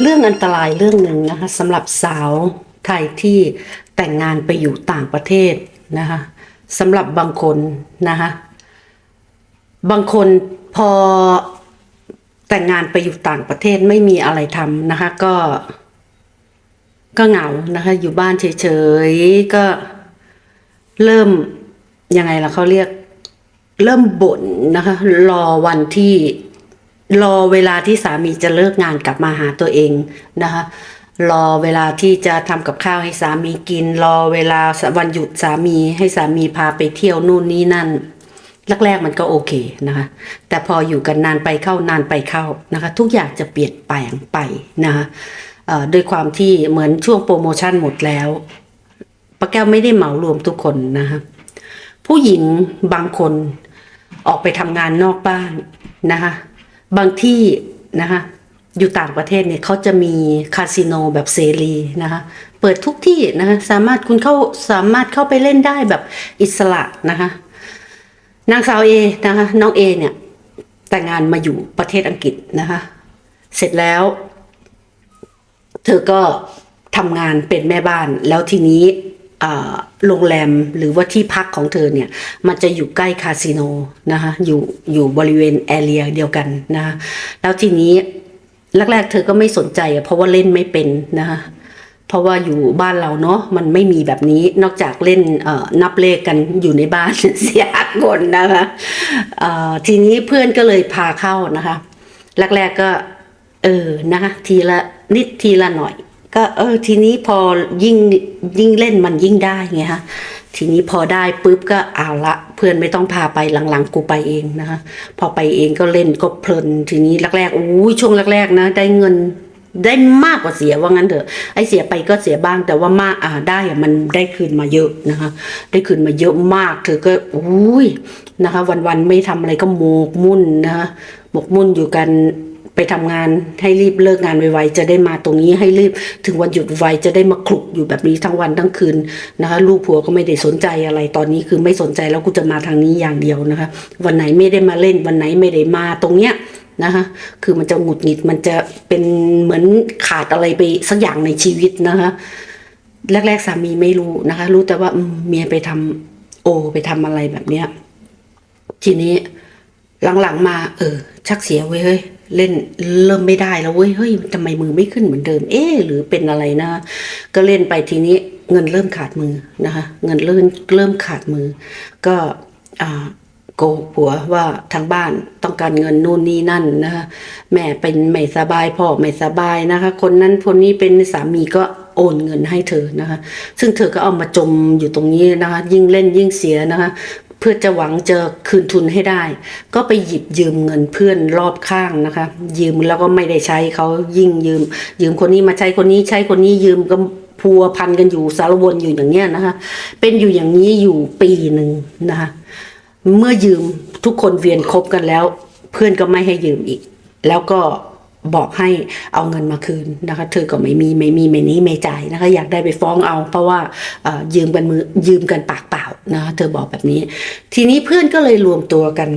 เรื่องอันตรายเรื่องหนึ่งนะคะสำหรับสาวไทยที่แต่งงานไปอยู่ต่างประเทศนะคะสำหรับบางคนนะคะบางคนพอแต่งงานไปอยู่ต่างประเทศไม่มีอะไรทำนะคะก็ ก็เหงานะคะอยู่บ้านเฉยๆก็เริ่มยังไงล่ะเขาเรียก เริ่มบ่นนะคะ รอวันที่ รอเวลาที่สามีจะเลิกงานกลับมาหาตัวเองนะคะรอเวลาที่จะทำกับข้าวให้สามีกิน รอเวลาวันหยุดสามีให้สามีพาไปเที่ยวนู่นนี่นั่นแรกๆมันก็โอเคนะคะแต่พออยู่กันนานไปเข้านานไปเข้านะคะทุกอย่างจะเปลี่ยนแปลงไปนะคะด้วยความที่เหมือนช่วงโปรโมชั่นหมดแล้วป้าแก้วไม่ได้เหมารวมทุกคนนะคะผู้หญิงบางคนออกไปทำงานนอกบ้านนะคะ บางที่นะคะอยู่ต่างประเทศเนี่ยเขาจะมีคาสิโนแบบเสรีนะคะเปิดทุกที่นะคะสามารถคุณเข้าสามารถเข้าไปเล่นได้แบบอิสระนะคะนางสาวเอนะคะน้องเอเนี่ยแต่งงานมาอยู่ประเทศอังกฤษนะคะเสร็จแล้ว เธอก็ทำงานเป็นแม่บ้านแล้วทีนี้ โรงแรมหรือว่าที่พักของเธอเนี่ย มันจะอยู่ใกล้คาสิโนนะคะอยู่อยู่บริเวณแอเรียเดียวกันนะคะแล้วทีนี้แรกๆ เธอก็ไม่สนใจเพราะว่าเล่นไม่เป็นนะคะเพราะว่าอยู่บ้านเราเนาะมันไม่มีแบบนี้นอกจากเล่นนับเลขกันอยู่ในบ้านเสียคนนะคะทีนี้เพื่อนก็เลยพาเข้านะคะ แรกๆก็ เออนะคะทีละนิดทีละหน่อย ก็เออทีนี้พอยิ่งยิ่งเล่นมันยิ่งได้ไงฮะทีนี้พอได้ปุ๊บก็เอาละเพื่อนไม่ต้องพาไปหลังๆ กูไปเองนะคะพอไปเองก็เล่นก็เพลิน ทีนี้แรกๆอู้ยช่วงแรกๆนะ ได้เงินได้มากกว่าเสียว่างั้นเถอะไอ้เสียไปก็เสียบ้างแต่ว่ามากอ่าได้อะมันได้คืนมาเยอะนะคะ ได้คืนมาเยอะมากเธอก็อุ้ยนะคะ วันๆไม่ทำอะไรก็โมกมุ่นนะคะหมกมุ่นอยู่กัน ไปทำงานให้รีบเลิกงานไวๆจะได้มาตรงนี้ให้รีบถึงวันหยุดไวจะได้มาคลุกอยู่แบบนี้ทั้งวันทั้งคืนนะคะ ลูกผัวก็ไม่ได้สนใจอะไรตอนนี้คือไม่สนใจแล้วกูจะมาทางนี้อย่างเดียวนะคะ วันไหนไม่ได้มาเล่นวันไหนไม่ได้มาตรงเนี้ยนะคะ คือมันจะหงุดหงิดมันจะเป็นเหมือนขาดอะไรไปสักอย่างในชีวิตนะคะ แรกๆสามีไม่รู้นะคะ รู้แต่ว่าเมียไปทำโอไปทำอะไรแบบเนี้ยทีนี้หลังๆมา เออ ชักเสียเว้ยเฮ้ย เล่นเริ่มไม่ได้แล้วเว้ยเฮ้ยทำไมมือไม่ขึ้นเหมือนเดิม เอ๊หรือเป็นอะไรนะ ก็เล่นไปทีนี้เงินเริ่มขาดมือนะคะ เงินเริ่มเริ่มขาดมือ ก็อโกหกผัวว่าทางบ้านต้องการเงินนู่นนี่นั่นนะคะแม่เป็นไม่สบายพ่อไม่สบายนะคะ คนนั้นคนนี้เป็นสามีก็โอนเงินให้เธอนะคะ ซึ่งเธอก็เอามาจมอยู่ตรงนี้นะคะ ยิ่งเล่นยิ่งเสียนะคะ เพื่อจะหวังจะคืนทุนให้ได้ ก็ไปหยิบยืมเงินเพื่อนรอบข้างนะคะ ยืมแล้วก็ไม่ได้ใช้เขายิ่งยืม ยืมคนนี้มาใช้คนนี้ใช้คนนี้ยืมก็พัวพันกันอยู่สารวนอยู่อย่างเนี้ยนะคะ เป็นอยู่อย่างนี้อยู่ปีหนึ่งนะคะ เมื่อยืมทุกคนเวียนคบกันแล้ว เพื่อนก็ไม่ให้ยืมอีก แล้วก็ บอกให้เอาเงินมาคืนนะคะ เธอก็ไม่มีไม่มีไม่นี้ไม่จ่ายนะคะ อยากได้ไปฟ้องเอา เพราะว่ายืมกันมือยืมกันปากเปล่านะคะเธอบอกแบบนี้ ทีนี้เพื่อนก็เลยรวมตัวกัน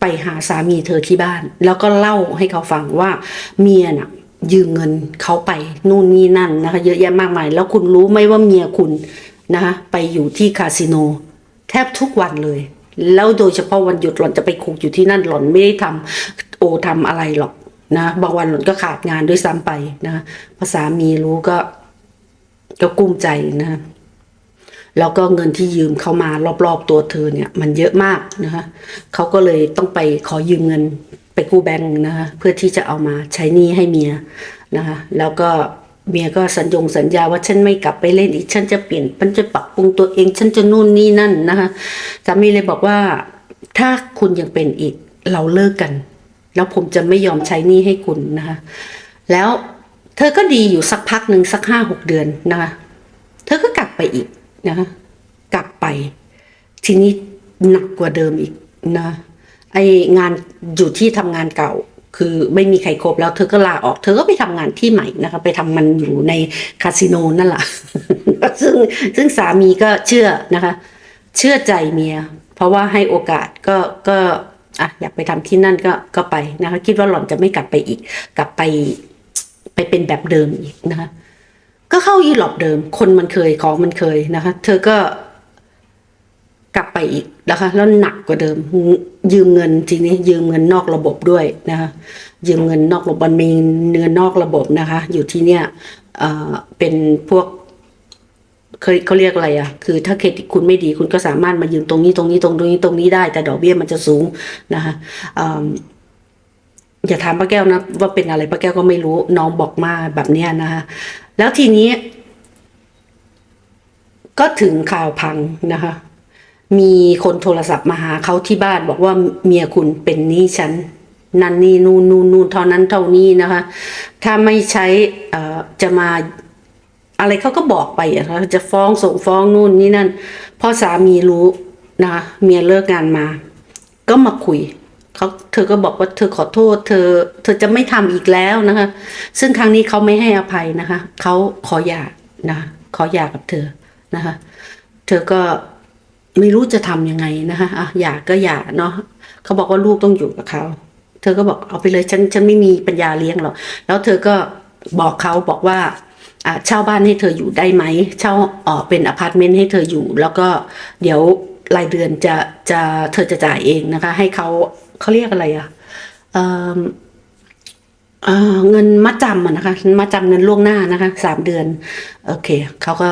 ไปหาสามีเธอที่บ้าน แล้วก็เล่าให้เขาฟังว่าเมียน่ะยืมเงินเขาไปนู่นนี่นั่นนะคะ เยอะแยะมากมาย แล้วคุณรู้ไหมว่าเมียคุณนะคะไปอยู่ที่คาสิโน แทบทุกวันเลย แล้วโดยเฉพาะวันหยุดหล่อนจะไปคุกอยู่ที่นั่นหล่อนไม่ได้ทำโอทำอะไรหรอก นะบางวันหล่อนก็ขาดงานด้วยซ้ำไปนะภาษามีรู้ก็ก็กุ้มใจนะแล้วก็เงินที่ยืมเข้ามารอบๆตัวเธอเนี่ยมันเยอะมากนะคะเขาก็เลยต้องไปขอยืมเงินไปกู้แบงก์นะคะเพื่อที่จะเอามาใช้หนี้ให้เมียนะคะแล้วก็เมียก็สัญญงสัญญาว่าฉันไม่กลับไปเล่นอีกฉันจะเปลี่ยนฉันจะปรับปรุงตัวเอง ฉันจะนู่นนี่นั่นนะคะสามีเลยบอกว่าถ้าคุณยังเป็นอีกเราเลิกกัน แล้วผมจะไม่ยอมใช้หนี้ให้คุณนะคะ แล้วเธอก็ดีอยู่สักพักหนึ่งสักห้าหกเดือนนะคะ เธอก็กลับไปอีกนะคะ กลับไป ทีนี้หนักกว่าเดิมอีกนะ ไองานอยู่ที่ทำงานเก่าคือไม่มีใครครบแล้วเธอก็ลาออก เธอก็ไปทำงานที่ใหม่นะคะ ไปทำมันอยู่ในคาสิโนนั่นแหละซึ่งซึ่งสามีก็เชื่อนะคะ เชื่อใจเมีย เพราะว่าให้โอกาสก็ก็ อะอยากไปทำที่นั่นก็ก็ไปนะคะ คิดว่าหล่อนจะไม่กลับไปอีก กลับไปไปเป็นแบบเดิมอีกนะคะ ก็เข้าอีหลอบเดิม คนมันเคยของมันเคยนะคะ เธอก็กลับไปอีกนะคะ แล้วหนักกว่าเดิม ยืมเงินทีนี้ยืมเงินนอกระบบด้วยนะคะ ยืมเงินนอกระบบมันมีเงินนอกระบบนะคะ อยู่ที่เนี่ยเป็นพวก เคยเขาเรียกอะไรอะ คือถ้าเครดิตคุณไม่ดีคุณก็สามารถมายืมตรงนี้ตรงนี้ตรงนี้ตรงนี้ได้ แต่ดอกเบี้ยมันจะสูงนะคะอย่าถามป้าแก้วนะว่าเป็นอะไรป้าแก้วก็ไม่รู้น้องบอกมาแบบเนี้ยนะคะแล้วทีนี้ ก็ถึงข่าวพังนะคะ มีคนโทรศัพท์มาหาเขาที่บ้านบอกว่าเมียคุณเป็นหนี้ฉันนั่นนี่นู่นนู่นนู่นเท่านั้นเท่านี้นะคะ ถ้าไม่ใช่จะมา อะไรเขาก็บอกไปอะคะจะฟ้องส่งฟ้องนู่นนี่นั่นพอสามีรู้นะคะเมียเลิกงานมา ก็มาคุยเขาเธอก็บอกว่าเธอขอโทษ เธอ เธอจะไม่ทำอีกแล้วนะคะ ซึ่งครั้งนี้เขาไม่ให้อภัยนะคะเขาขอหย่านะคะขอหย่ากับเธอนะคะ เธอก็ไม่รู้จะทำยังไงนะคะอะหย่าก็หย่าเนาะเขาบอกว่าลูกต้องอยู่กับเขาเธอก็บอกเอาไปเลยฉันฉันไม่มีปัญญาเลี้ยงหรอกแล้วเธอก็บอกเขาบอกว่า เช่าบ้านให้เธออยู่ได้ไหม เช่าเออเป็นอพาร์ตเมนต์ให้เธออยู่ แล้วก็เดี๋ยวรายเดือนจะจะเธอจะจ่ายเองนะคะ ให้เขาเขาเรียกอะไรอะเเเงินมัดจำนะคะมัดจำเงินล่วงหน้านะคะสามเดือน โอเคเขาก็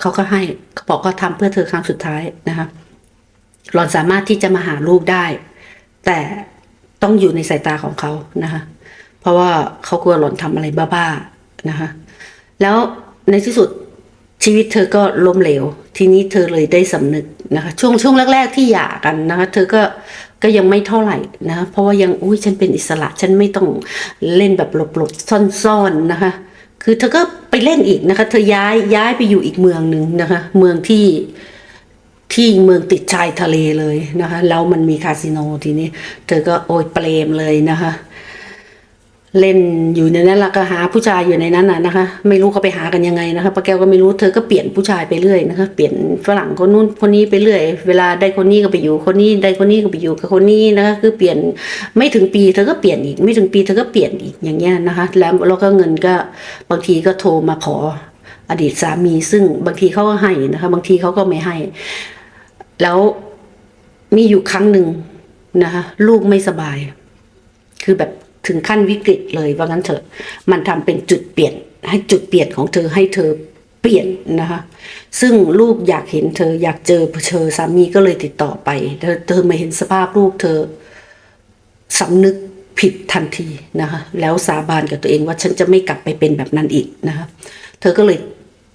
เขาก็ให้เขาบอกก็ทำเพื่อเธอครั้งสุดท้ายนะคะหลอนสามารถที่จะมาหาลูกได้ แต่ต้องอยู่ในสายตาของเขานะคะ เพราะว่าเขากลัวหลอนทำอะไรบ้าๆนะคะ แล้วในที่สุดชีวิตเธอก็ล้มเหลว ทีนี้เธอเลยได้สำนึกนะคะช่วงช่วงแรก ๆ ที่หย่ากันนะคะเธอก็ก็ยังไม่เท่าไหร่นะคะเพราะว่ายังอุ้ยฉันเป็นอิสระฉันไม่ต้องเล่นแบบหลบๆซ่อนๆนะคะคือเธอก็ไปเล่นอีกนะคะ เธอย้ายย้ายไปอยู่อีกเมืองหนึ่งนะคะ เมืองที่ที่เมืองติดชายทะเลเลยนะคะ แล้วมันมีคาสิโนทีนี้ เธอก็โอยเปรมเลยนะคะ เล่นอยู่ในนั้นแล้วก็หาผู้ชายอยู่ในนั้นน่ะนะคะ ไม่รู้เขาไปหากันยังไงนะคะป้าแก้วก็ไม่รู้เธอก็เปลี่ยนผู้ชายไปเรื่อยนะคะ เปลี่ยนฝรั่งคนนู้นคนนี้ไปเรื่อย เวลาได้คนนี้ก็ไปอยู่ คนนี้ได้คนนี้ก็ไปอยู่กับคนนี้นะคะ คือเปลี่ยนไม่ถึงปีเธอก็เปลี่ยนอีก ไม่ถึงปีเธอก็เปลี่ยนอีกอย่างเงี้ยนะคะ แล้วแล้วก็เงินก็บางทีก็โทรมาขออดีตสามี ซึ่งบางทีเขาก็ให้นะคะ บางทีเขาก็ไม่ให้ แล้วมีอยู่ครั้งหนึ่งนะคะลูกไม่สบาย คือแบบ ถึงขั้นวิกฤตเลยว่างั้นเถอะมันทำเป็นจุดเปลี่ยน ให้จุดเปลี่ยนของเธอให้เธอเปลี่ยนนะคะ ซึ่งลูกอยากเห็นเธออยากเจอเธอสามีก็เลยติดต่อไป เธอเธอมาเห็นสภาพลูกเธอสำนึกผิดทันทีนะคะแล้วสาบานกับตัวเองว่าฉันจะไม่กลับไปเป็นแบบนั้นอีกนะคะเธอก็เลย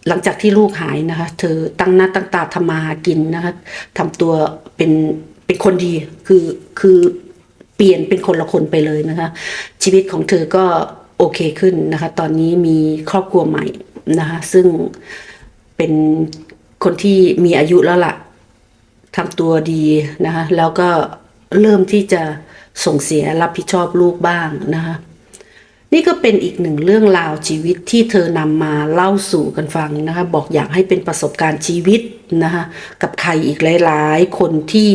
หลังจากที่ลูกหายนะคะ เธอตั้งหน้าตั้งตาทำมาหากินนะคะทำตัวเป็นเป็นคนดีคือคือ เปลี่ยนเป็นคนละคนไปเลยนะคะ ชีวิตของเธอก็โอเคขึ้นนะคะ ตอนนี้มีครอบครัวใหม่นะคะ ซึ่งเป็นคนที่มีอายุแล้วล่ะทำตัวดีนะคะ แล้วก็เริ่มที่จะส่งเสียรับผิดชอบลูกบ้างนะคะ นี่ก็เป็นอีกหนึ่งเรื่องราวชีวิตที่เธอนำมาเล่าสู่กันฟังนะคะ บอกอยากให้เป็นประสบการณ์ชีวิตนะคะ กับใครอีกหลาย ๆ คนที่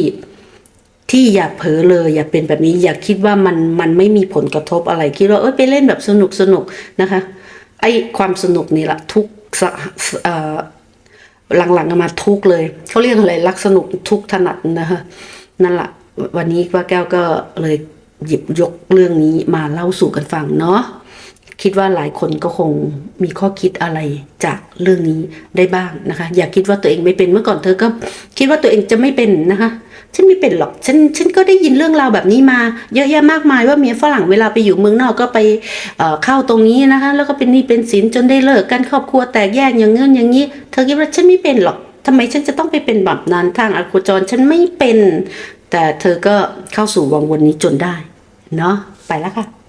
ที่อย่าเผลอเลย อย่าเป็นแบบนี้ อย่าคิดว่ามันมันไม่มีผลกระทบอะไร คิดว่าเอ้ยไปเล่นแบบสนุกสนุกนะคะไอ้ความสนุกนี่แหละทุกสะเออหลังๆมาทุกเลยเขาเรียกอะไรรักสนุกทุกถนัดนะคะนั่นแหละวันนี้ป้าแก้วก็เลยหยิบยกเรื่องนี้มาเล่าสู่กันฟังเนาะคิดว่าหลายคนก็คงมีข้อคิดอะไรจากเรื่องนี้ได้บ้างนะคะ อย่าคิดว่าตัวเองไม่เป็นเมื่อก่อนเธอก็คิดว่าตัวเองจะไม่เป็นนะคะ ฉันไม่เป็นหรอก ฉัน ฉันก็ได้ยินเรื่องราวแบบนี้มา เยอะแยะมากมายว่าเมียฝรั่งเวลาไปอยู่เมืองนอกก็ไปเข้าตรงนี้นะคะ แล้วก็เป็นนี่เป็นสินจนได้เลิกกันครอบครัวแตกแยกอย่างเงี้ยอย่างนี้ เธอคิดว่าฉันไม่เป็นหรอกทำไมฉันจะต้องไปเป็นแบบนั้นทางอโคจรฉันไม่เป็น แต่เธอก็เข้าสู่วังวนนี้จนได้ เนาะ ไปแล้วค่ะ